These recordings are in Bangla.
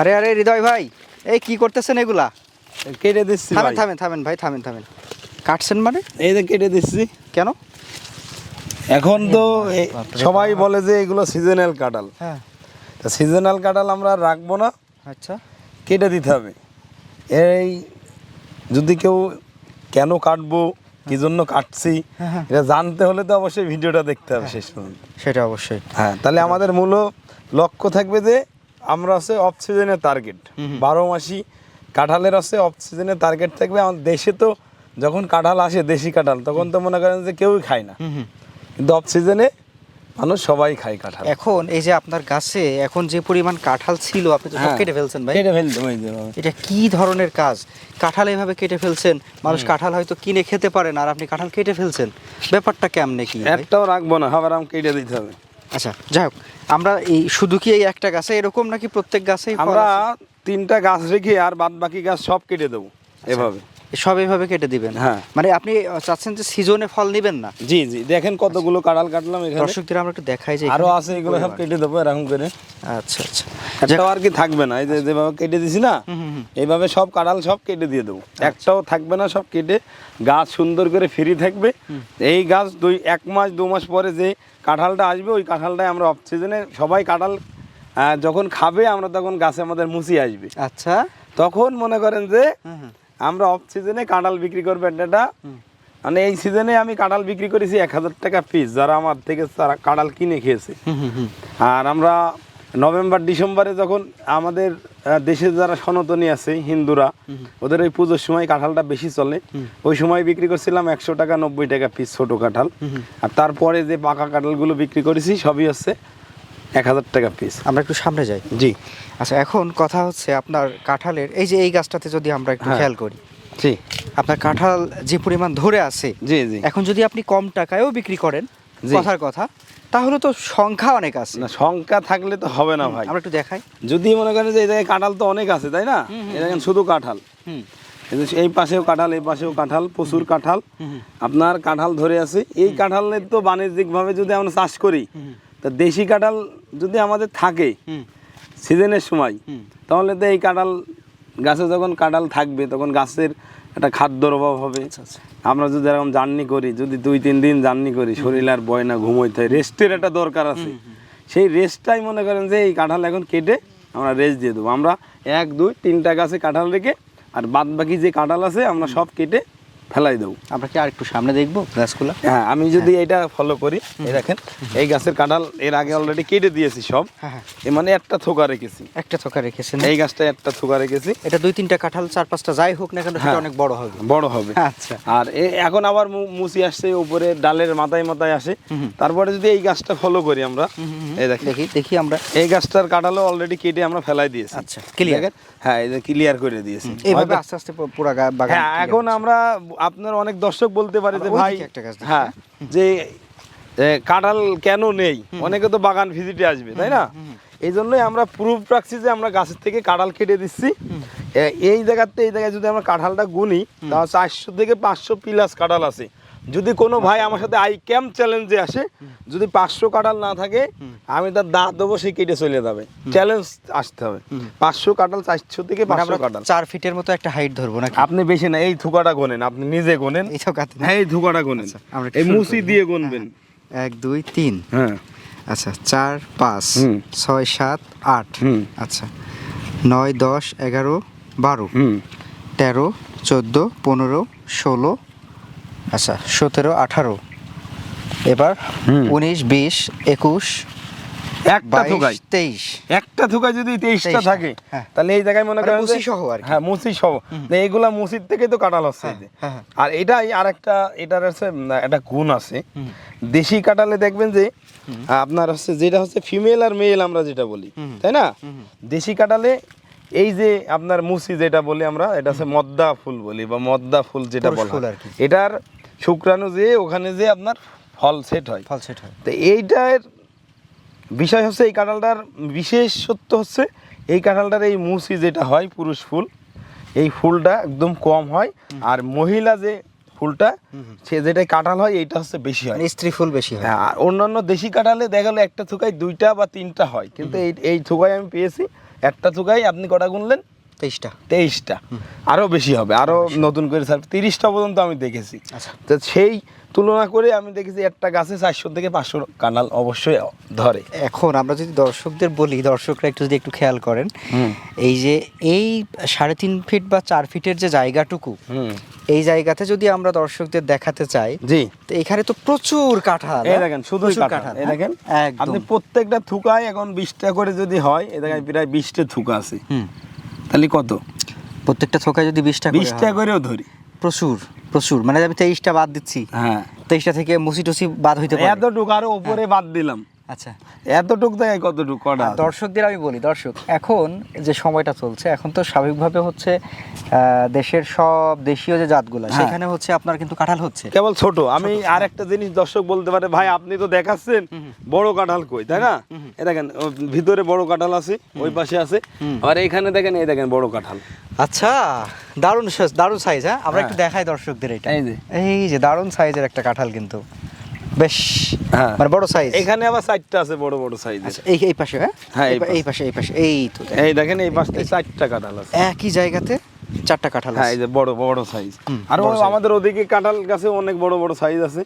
আরে আরে হৃদয় ভাই এই কি করতেছেন এগুলা? কেটে দিচ্ছি থামেন থামেন থামেন ভাই থামেন থামেন। কাটছেন মানে? এই যে কেটে দিচ্ছি। কেন? এখন তো সবাই বলে যে এগুলো সিজনাল কাঁঠাল। হ্যাঁ। সিজনাল কাঁঠাল আমরা রাখব না আচ্ছা। কেটে দিতে হবে। এই যদি কেউ কেন কাটবো কি জন্য কাটছি হ্যাঁ, হ্যাঁ। এটা জানতে হলে তো অবশ্যই ভিডিওটা দেখতে হবে শেষ পর্যন্ত। সেটা অবশ্যই। হ্যাঁ তাহলে আমাদের মূল লক্ষ্য থাকবে যে আমরা হচ্ছে অফ সিজনের টার্গেট বারো মাসি কাঁঠালের আছে অফ সিজনের টার্গেট থাকবে। আমাদের দেশে তো যখন কাঁঠাল আসে দেশি কাঁঠাল তখন তো মনে করেন যে কেউই খায় না। কিন্তু অফ সিজনে মানুষ সবাই খায় কাঁঠাল। এখন এই যে আপনার গাছে এখন যে পরিমাণ কাঁঠাল ছিল আপনি তো সব হ্যাঁ। কেটে ফেলছেন ভাই। কেটে ওই এটা কি ধরনের কাজ? কাঁঠাল এভাবে কেটে ফেলছেন মানুষ কাঁঠাল হয়তো কিনে খেতে পারে না আর আপনি কাঁঠাল কেটে ফেলছেন। ব্যাপারটা কেমনে কি? একটাও রাখব না আবার আম কেটে দিতে হবে। আচ্ছা যাই হোক আমরা এই শুধু কি এই একটা গাছে এরকম নাকি প্রত্যেক গাছে আমরা? তিনটা গাছ রেখে আর বাদ বাকি গাছ সব কেটে দেবো এভাবে সব এইভাবে কেটে দিবেন। হ্যাঁ। মানে আপনি চাচ্ছেন যে সিজনে ফল নেবেন না? জি জি। দেখেন কতগুলো কাঁঠাল কাটলাম এখানে। দর্শকদের আমরা একটু দেখাই যে আরও আছে এগুলো সব কেটে দেবো এরকম করে। আচ্ছা আচ্ছা। একটাও আর কি থাকবে না। এই যে যেভাবে কেটে দিছি না। এইভাবে সব কাঁঠাল সব কেটে দিয়ে দেবো। একটাও থাকবে না সব কেটে। গাছ সুন্দর করে ফ্রি থাকবে। এই গাছ দুই এক মাস দু মাস পরে যে কাঁঠালটা আসবে ওই কাঁঠালটাই আমরা অফ সিজনে সবাই কাঁঠাল যখন খাবে আমরা তখন গাছে আমাদের মুচি আসবে। আচ্ছা। তখন মনে করেন যে। আমরা অফ সিজনে কাঁঠাল বিক্রি করব এটা? মানে এই সিজনে আমি কাঁঠাল বিক্রি করেছি এক হাজার টাকা পিস যারা আমার থেকে তারা কাঁঠাল কিনে খেয়েছে। আর আমরা নভেম্বর ডিসেম্বরে যখন আমাদের দেশে যারা সনাতনী আছে হিন্দুরা ওদের ওই পুজোর সময় কাঁঠালটা বেশি চলে। ওই সময় বিক্রি করছিলাম একশো টাকা নব্বই টাকা পিস ছোট কাঁঠাল। আর তারপরে যে পাকা কাঁঠালগুলো বিক্রি করেছি সবই হচ্ছে এক হাজার টাকা পিস আমরা একটু সামনে যাই। জি। আচ্ছা এখন কথা হচ্ছে আপনার কাঁঠালের এই যে এই গাছটাতে যদি আমরা একটু হ্যাঁ। খেয়াল করি জি। আপনার কাঁঠাল যে পরিমাণ ধরে আছে জি জি। এখন যদি আপনি কম টাকায়ও বিক্রি করেন। কথার কথা তাহলে তো সংখ্যা অনেক আছে। না সংখ্যা থাকলে তো হবে না ভাই। আমরা একটু দেখাই। যদি মনে করেন যে এই জায়গায় কাঁঠাল তো অনেক আছে তাই না? দেখেন শুধু কাঁঠাল। এই পাশেও কাঁঠাল এই পাশেও কাঁঠাল প্রচুর কাঁঠাল। আপনার কাঁঠাল ধরে আছে এই কাঁঠালের তো বাণিজ্যিকভাবে যদি আমরা চাষ করি তা দেশি কাঁঠাল যদি আমাদের থাকে সিজনের সময় তাহলে তো এই কাঁঠাল গাছে যখন কাঁঠাল থাকবে তখন গাছের একটা খাদ্যর অভাব হবে। আচ্ছা। আমরা যদি এরকম জার্নি করি যদি দুই তিন দিন জার্নি করি শরীর আর বয় না ঘুমোইতে হয় রেস্টের একটা দরকার আছে। সেই রেস্টটাই মনে করেন যে এই কাঁঠাল এখন কেটে আমরা রেস্ট দিয়ে দেবো। আমরা এক দুই তিনটা গাছে কাঁঠাল রেখে আর বাদ বাকি যে কাঁঠাল আছে আমরা সব কেটে ফেলাই দেবো। আমরা কি আর একটু সামনে দেখব গাছগুলো? হ্যাঁ আমি যদি এটা ফলো করি এই দেখেন এই গাছের কাঁঠাল এর আগে অলরেডি কেটে দিয়েছি সব। হ্যাঁ হ্যাঁ। এ মানে একটা থোকা রেখেছি। একটা থোকা রেখেছেন। এই গাছটা একটা থোকা রেখেছি। এটা দুই তিনটা কাঁঠাল চার পাঁচটা যাই হোক না কেন সেটা হ্যাঁ। অনেক বড় হবে। বড় হবে। আচ্ছা। আর এখন আবার মুচি আসছে উপরে ডালের মাথায় মাথায় আসে। তারপরে যদি এই গাছটা ফলো করি আমরা এই দেখেন। দেখি দেখি আমরা। এই গাছটার কাঁঠালও অলরেডি কেটে আমরা ফেলাই দিয়েছি। আচ্ছা? দেখেন? হ্যাঁ এই যে ক্লিয়ার করে দিয়েছি। এইভাবে আস্তে আস্তে পুরা বাগান হ্যাঁ এখন আমরা আপনার অনেক দর্শক বলতে পারে যে ভাই হ্যাঁ যে কাঁঠাল কেন নেই? অনেকে তো বাগান ভিজিটে আসবে তাই না? এই জন্যই আমরা প্রুফ রাখছি যে আমরা গাছের থেকে কাঁঠাল কেটে দিচ্ছি। এই জায়গাতে এই জায়গায় যদি আমরা কাঁঠালটা গুনি তাহলে চারশো থেকে পাঁচশো পিলাস কাঁঠাল আছে। যদি কোনো ভাই আমার সাথে আই ক্যাম্প চ্যালেঞ্জে আসে যদি পাঁচশো কাটাল না থাকে আমি তার দাঁত দেবো সে কেটে চলে যাবে। চ্যালেঞ্জ আসতে হবে। পাঁচশো কাঁঠাল চারশো থেকে মানে পাঁচশো কাঁঠাল। চার ফিটের মতো একটা হাইট ধরবো না আপনি বেশি না এই থুকাটা গোনেন আপনি নিজে গোনেন। এই থোকাতে? হ্যাঁ এই ধোকাটা গোনেন। আচ্ছা, এই মুসি দিয়ে গুনবেন। এক দুই তিন। হ্যাঁ। আচ্ছা চার পাঁচ। ছয় সাত আট। আচ্ছা নয় দশ এগারো বারো। তেরো চোদ্দ পনেরো ষোলো আচ্ছা সতেরো আঠারো। এবার উনিশ বিশ একুশ একটা বাইশ তেইশ। একটা থুকাই যদি তেইশটা থাকে হ্যাঁ। তাহলে এই জায়গায় মনে মানে করেন মুসি সহ আর হ্যাঁ মুসি সহ। এইগুলা মুসির থেকে তো হচ্ছে যে। হ্যাঁ, হ্যাঁ। আর এটাই আরেকটা এটার হচ্ছে একটা গুণ আছে। দেশি কাঁঠালে দেখবেন যে আপনার হচ্ছে যেটা হচ্ছে ফিমেল আর মেল আমরা যেটা বলি তাই না? দেশি কাটালে এই যে আপনার মুসি যেটা বলি আমরা এটা হচ্ছে মদ্দা ফুল বলি বা মদ্দা ফুল যেটা বলা। আর। এটার শুক্রাণু যে ওখানে যে আপনার ফল সেট হয়। ফল সেট হয়। তো এইটার বিষয় হচ্ছে এই কাঁঠালটার বিশেষত্ব হচ্ছে এই কাঁঠালটার এই মুসি যেটা হয় পুরুষ ফুল এই ফুলটা একদম কম হয়। আর মহিলা যে ফুলটা সে যেটাই কাঁঠাল হয় এইটা হচ্ছে বেশি হয়। মানে স্ত্রী ফুল বেশি হয়। হ্যাঁ আর অন্যান্য দেশি কাঁঠালে দেখা গেলো একটা থুকায় দুইটা বা তিনটা হয়। কিন্তু এই এই থুকায় আমি পেয়েছি একটা থুকাই আপনি কটা গুনলেন? তেইশটা। তেইশটা। আরও বেশি হবে আরও নতুন করে স্যার তিরিশটা পর্যন্ত আমি দেখেছি। আচ্ছা। তো সেই তুলনা করে আমি দেখেছি একটা গাছে চারশো থেকে পাঁচশো কাঁঠাল অবশ্যই ধরে। এখন আমরা যদি দর্শকদের বলি দর্শকরা একটু যদি একটু খেয়াল করেন এই যে এই সাড়ে তিন ফিট বা চার ফিটের যে জায়গাটুকু হুম। এই জায়গাতে যদি আমরা দর্শকদের দেখাতে চাই জি। তো এখানে তো প্রচুর কাঁঠাল এই দেখেন কাঁঠাল এই হ্যাঁ? দেখেন আপনি প্রত্যেকটা থুকায় এখন বিশটা করে যদি হয় এ দেখেন প্রায় বিশটা থুকা আছে। হুম। তাহলে কত? প্রত্যেকটা থোকায় যদি বিশটা বিশটা করেও ধরি। প্রচুর প্রচুর। মানে আমি তেইশটা বাদ দিচ্ছি। হ্যাঁ। তেইশটা থেকে মুসি টুসি বাদ হইতে পারে। এতটুকু আরও উপরে বাদ দিলাম। আচ্ছা। এতটুক জায়গায় কতটুক কটা দর্শকদের আমি বলি দর্শক এখন যে সময়টা চলছে এখন তো স্বাভাবিকভাবে হচ্ছে দেশের সব দেশীয় যে জাতগুলো হ্যাঁ। সেখানে হচ্ছে আপনার কিন্তু কাঁঠাল হচ্ছে। কেবল ছোট আমি আর একটা জিনিস দর্শক বলতে পারে ভাই আপনি তো দেখাচ্ছেন বড় কাঁঠাল কই তাই না? এ দেখেন ভিতরে বড় কাঁঠাল আছে ওই পাশে আছে। আর এখানে দেখেন এই দেখেন বড় কাঁঠাল। আচ্ছা দারুণ দারুণ সাইজ হ্যাঁ? আমরা হ্যাঁ। একটু দেখাই দর্শকদের এটা। এই যে। দারুণ সাইজের একটা কাঁঠাল কিন্তু। বেশ হ্যাঁ। মানে বড় সাইজ এখানে আবার চারটা আছে বড় বড় সাইজের আচ্ছা এই এই পাশে হ্যাঁ? হ্যাঁ, এই পাশে। এই পাশে এই তো এই দেখেন এই পাশে চারটা কাঁঠাল আছে। একই জায়গাতে চারটা কাঁঠাল হ্যাঁ এই যে বড় বড় সাইজ আর আমাদের ওদিকে কাঁঠাল গাছে অনেক বড় বড় সাইজ আছে।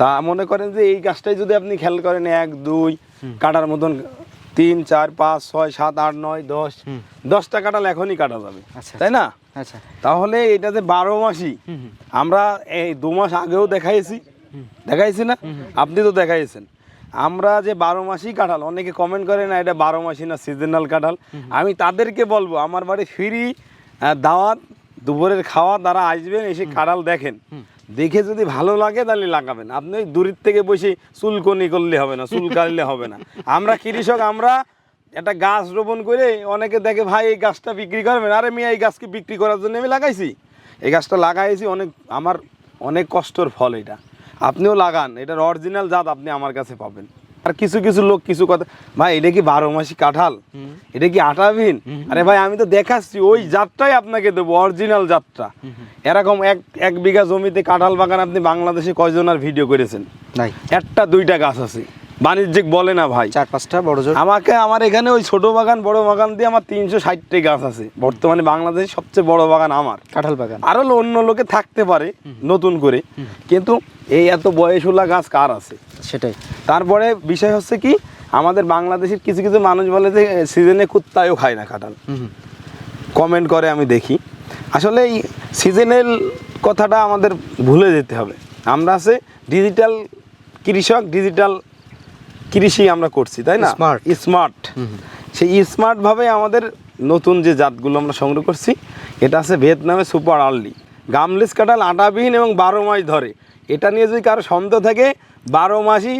তা মনে করেন যে এই গাছটাই যদি আপনি খেয়াল করেন এক দুই কাটার মতন তিন চার পাঁচ ছয় সাত আট নয় দশ দশটা কাঁঠাল এখনই কাটা যাবে। আচ্ছা। তাই না? আচ্ছা। তাহলে এটা যে বারো মাসই আমরা এই দু মাস আগেও দেখাইছি দেখাইছি না? আপনি তো দেখাইছেন। আমরা যে বারো মাসই কাঁঠাল, অনেকে কমেন্ট করে না এটা বারো মাসই না সিজনাল কাঁঠাল। আমি তাদেরকে বলব, আমার বাড়ি ফ্রি দাওয়াত, দুপুরের খাওয়া, তারা আসবেন, এসে কাঁঠাল দেখেন। দেখে যদি ভালো লাগে, তাহলে লাগাবেন। আপনি ওই দূরের থেকে বসে চুলকনি করলে হবে না, চুল কাটলে হবে না। আমরা কৃষক, আমরা একটা গাছ রোপণ করে অনেকে দেখে, ভাই, এই গাছটা বিক্রি করবেন? আরে মেয়ে, এই গাছকে বিক্রি করার জন্য আমি লাগাইছি। এই গাছটা লাগাইছি, অনেক, আমার অনেক কষ্টর ফল এটা। আপনিও লাগান এটার অরিজিনাল জাত আপনি আমার কাছে পাবেন। আর কিছু কিছু লোক কিছু কথা ভাই এটা কি বারো মাসি কাঁঠাল? এটা কি আটাবিন আরে ভাই আমি তো দেখাচ্ছি ওই জাতটাই আপনাকে দেবো অরিজিনাল জাতটা। এরকম এক এক বিঘা জমিতে কাঁঠাল বাগান আপনি বাংলাদেশে কয়জনের ভিডিও করেছেন? নাই। একটা দুইটা গাছ আছে। বাণিজ্যিক বলে না ভাই। চার পাঁচটা বড় জোর। আমাকে আমার এখানে ওই ছোট বাগান বড় বাগান দিয়ে আমার তিনশো ষাটটি গাছ আছে। বর্তমানে বাংলাদেশের সবচেয়ে বড় বাগান আমার। কাঁঠাল বাগান। আরও অন্য লোকে থাকতে পারে নতুন করে। কিন্তু এই এত বয়সুলা গাছ কার আছে? সেটাই। তারপরে বিষয় হচ্ছে কি আমাদের বাংলাদেশের কিছু কিছু মানুষ বলে যে সিজনে কুত্তায়ও খায় না কাঁঠাল। কমেন্ট করে আমি দেখি। আসলে এই সিজনাল কথাটা আমাদের ভুলে যেতে হবে। আমরা আছে ডিজিটাল কৃষক ডিজিটাল কৃষি আমরা করছি তাই না? Smart. স্মার্ট সেই স্মার্টভাবে আমাদের নতুন যে জাতগুলো আমরা সংগ্রহ করছি এটা আছে ভিয়েতনামে সুপার আর্লি। গামলিস কাঁঠাল আটাবিহীন এবং বারো মাস ধরে। এটা নিয়ে যদি কারও সন্দেহ থাকে বারো মাসই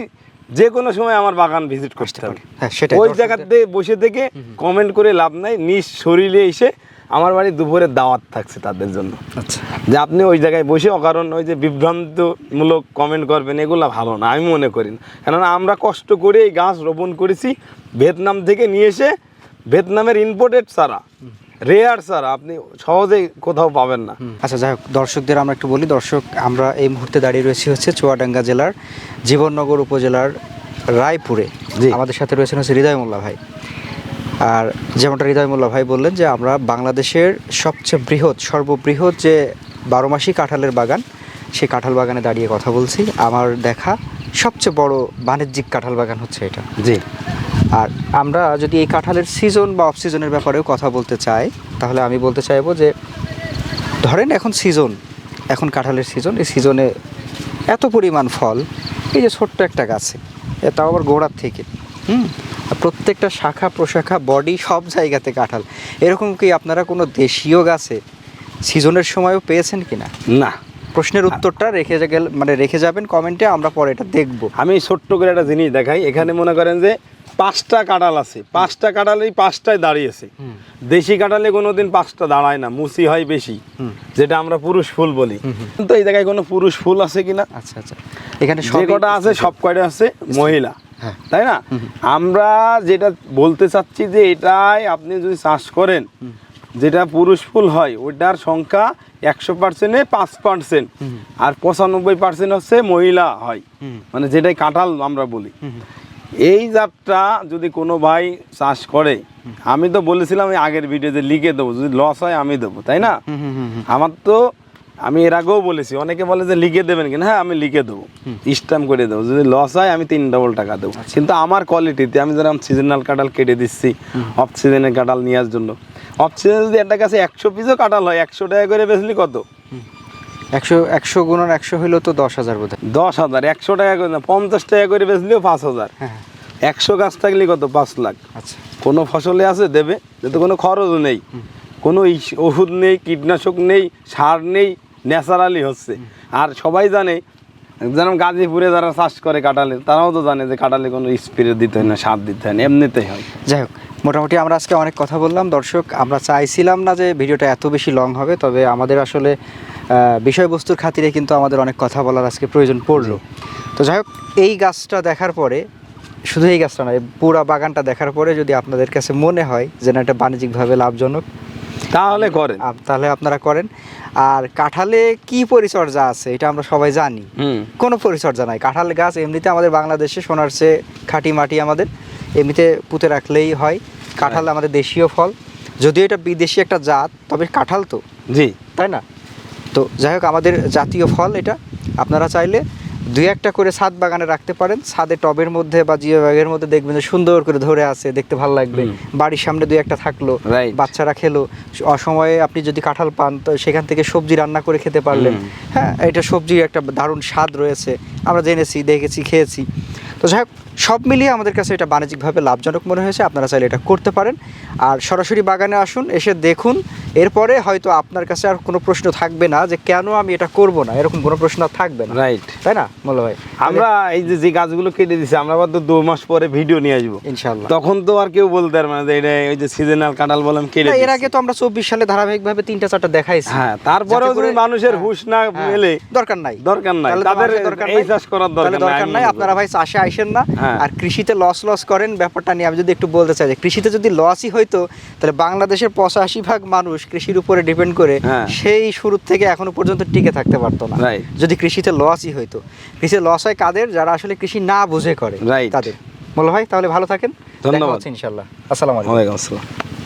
যে কোনো সময় আমার বাগান ভিজিট করতে হবে হ্যাঁ ওই জায়গাতে বসে থেকে কমেন্ট করে লাভ নাই নিজ শরীরে এসে আমার বাড়ি দুপুরে দাওয়াত থাকছে তাদের জন্য। আচ্ছা। যে আপনি ওই জায়গায় বসে অকারণ ওই যে বিভ্রান্তমূলক কমেন্ট করবেন এগুলো ভালো না আমি মনে করি না। কেননা আমরা কষ্ট করে এই গাছ রোপণ করেছি ভিয়েতনাম থেকে নিয়ে এসে ভিয়েতনামের ইম্পোর্টেড সারা রেয়ার সারা আপনি সহজেই কোথাও পাবেন না। আচ্ছা যাই হোক দর্শকদের আমরা একটু বলি দর্শক আমরা এই মুহূর্তে দাঁড়িয়ে রয়েছি হচ্ছে চুয়াডাঙ্গা জেলার জীবননগর উপজেলার রায়পুরে। আমাদের সাথে রয়েছেন হচ্ছে হৃদয় মোল্লা ভাই। আর যেমনটা হৃদয় মোল্লা ভাই বললেন যে আমরা বাংলাদেশের সবচেয়ে বৃহৎ সর্ববৃহৎ যে বারো মাসি কাঁঠালের বাগান সেই কাঁঠাল বাগানে দাঁড়িয়ে কথা বলছি। আমার দেখা সবচেয়ে বড় বাণিজ্যিক কাঁঠাল বাগান হচ্ছে এটা। জি। আর আমরা যদি এই কাঁঠালের সিজন বা অফ সিজনের ব্যাপারেও কথা বলতে চাই তাহলে আমি বলতে চাইব যে ধরেন এখন সিজন এখন কাঁঠালের সিজন এই সিজনে এত পরিমাণ ফল এই যে ছোট্ট একটা গাছে তাও আবার গোড়ার থেকে হুম? প্রত্যেকটা শাখা প্রশাখা বডি সব জায়গাতে কাঁঠাল। এরকম কি আপনারা কোনো দেশীয় গাছে সিজনের সময়ও পেয়েছেন কি না। না প্রশ্নের উত্তরটা রেখে গেল মানে রেখে যাবেন কমেন্টে আমরা পরে এটা দেখব। আমি ছোট্ট করে একটা জিনিস দেখাই। এখানে মনে করেন যে পাঁচটা কাঁঠাল আছে। পাঁচটা কাঁঠালেই পাঁচটায় দাঁড়িয়েছে। দেশি কাঁঠালে কোনোদিন পাঁচটা দাঁড়ায় না মুসি হয় বেশি। যেটা আমরা পুরুষ ফুল বলি। তো এই জায়গায় কোনো পুরুষ ফুল আছে কিনা? আচ্ছা আচ্ছা। এখানে যে কটা আছে সব কয়টা আছে? মহিলা। তাই না? আমরা যেটা বলতে চাচ্ছি যে এটাই আপনি যদি চাষ করেন যেটা পুরুষ ফুল হয় ওটার সংখ্যা একশো পার্সেন্টে পাঁচ পার্সেন্ট আর পঁচানব্বই পার্সেন্ট হচ্ছে মহিলা হয়। মানে যেটাই কাঁঠাল আমরা বলি। এই জাতটা যদি কোনো ভাই চাষ করে আমি তো বলেছিলাম আগের ভিডিওতে লিখে দেবো যদি লস হয় আমি দেবো তাই না। আমার তো আমি এর আগেও বলেছি অনেকে বলে যে লিখে দেবেন কিনা। হ্যাঁ আমি লিখে দেবো। স্ট্যাম্প করে দেবো। যদি লস হয় আমি তিন ডবল টাকা দেবো। কিন্তু আমার কোয়ালিটিতে আমি যেরকম সিজনাল কাঁঠাল কেটে দিচ্ছি অফ সিজনের কাঁঠাল নেওয়ার জন্য। অফ সিজনে যদি একটা কাছে একশো পিসও কাঁঠাল হয় একশো টাকা করে বেচলি কত? একশো একশো গুণন একশো হইল তো দশ হাজার বোধ হয় দশ হাজার একশো টাকা করে না পঞ্চাশ টাকা করে বেচলেও পাঁচ হাজার। হ্যাঁ একশো গাছ থাকলে কত? পাঁচ লাখ। আচ্ছা। কোনো ফসলে আছে দেবে? যাতে কোনো খরচও নেই। কোনো ওষুধ নেই কীটনাশক নেই সার নেই ন্যাচারালি হচ্ছে। আর সবাই জানে যেমন গাজীপুরে যারা চাষ করে কাঁঠালে, তারাও তো জানে যে কাঁঠালে কোনো স্প্রে দিতে হয় না, সার দিতে হয় না, এমনিতেই হয়। যাই হোক, মোটামুটি আমরা আজকে অনেক কথা বললাম। দর্শক, আমরা চাইছিলাম না যে ভিডিওটা এত বেশি লং হবে, তবে আমাদের আসলে বিষয়বস্তুর খাতিরে কিন্তু আমাদের অনেক কথা বলার আজকে প্রয়োজন পড়ল। তো যাই হোক, এই গাছটা দেখার পরে, শুধু এই গাছটা নয়, পুরা বাগানটা দেখার পরে যদি আপনাদের কাছে মনে হয় যে না, এটা বাণিজ্যিকভাবে লাভজনক তাহলে করেন। তাহলে আপনারা করেন। আর কাঁঠালে কি পরিচর্যা আছে এটা আমরা সবাই জানি। কোনো পরিচর্যা নাই। কাঁঠাল গাছ এমনিতে আমাদের বাংলাদেশে সোনার চেয়ে খাঁটি মাটি আমাদের। এমনিতে পুঁতে রাখলেই হয়। কাঁঠাল আমাদের দেশীয় ফল। যদিও এটা বিদেশি একটা জাত তবে কাঁঠাল তো। জি। তাই না? তো যাই হোক আমাদের জাতীয় ফল এটা। আপনারা চাইলে দুই একটা করে ছাদ বাগানে রাখতে পারেন। ছাদে টবের মধ্যে বা জিও ব্যাগের মধ্যে দেখবেন যে সুন্দর করে ধরে আছে দেখতে ভালো লাগবে। বাড়ির সামনে দুই একটা থাকল বাচ্চারা খেলো। অসময়ে আপনি যদি কাঁঠাল পান তো সেখান থেকে সবজি রান্না করে খেতে পারলেন। হ্যাঁ এটা সবজির একটা দারুণ স্বাদ রয়েছে। আমরা জেনেছি দেখেছি খেয়েছি। তো যাই হোক সব মিলিয়ে আমাদের কাছে এটা বাণিজ্যিকভাবে লাভজনক মনে হয়েছে। আপনারা চাইলে এটা করতে পারেন। আর সরাসরি বাগানে আসুন এসে দেখুন। এরপরে হয়তো আপনার কাছে আর কোনো প্রশ্ন থাকবে না যে কেন আমি এটা করব না এরকম কোনো প্রশ্ন থাকবে না। রাইট তাই না মোল্লা ভাই? আমরা এই যে যে গাছগুলো কেটে দিছি আমরা আবার তো দু মাস পরে ভিডিও নিয়ে আসব। ইনশাল্লাহ তখন তো আর কেউ বলতে পারবে না যে এটা ওই যে সিজনাল কাঁঠাল বললাম কেটে এর আগে তো আমরা চব্বিশ সালে ধারাবাহিকভাবে তিনটা চারটা দেখাইছি। হ্যাঁ তারপরেও যদি মানুষের হ্যাঁ, হুশ না হ্যাঁ, মেলে দরকার নাই। দরকার নাই। তাদের দরকার এই। চাষ করার দরকার দরকার নাই। আপনারা ভাই চাষে আইসেন না হ্যাঁ। আর কৃষিতে লস লস করেন ব্যাপারটা নিয়ে আমি যদি একটু বলতে চাই যে কৃষিতে যদি লসই হইতো তাহলে বাংলাদেশের পঁচাশি ভাগ মানুষ কৃষির উপরে ডিপেন্ড করে হ্যাঁ। সেই শুরু থেকে এখনও পর্যন্ত টিকে থাকতে পারতো না। যদি কৃষিতে লসই হইতো। কৃষিতে লস হয় কাদের? যারা আসলে কৃষি না বুঝে করে তাদের। বলো ভাই তাহলে ভালো থাকেন। ধন্যবাদ। ইনশাল্লাহ আসসালামু আলাইকুম। আসসালাম।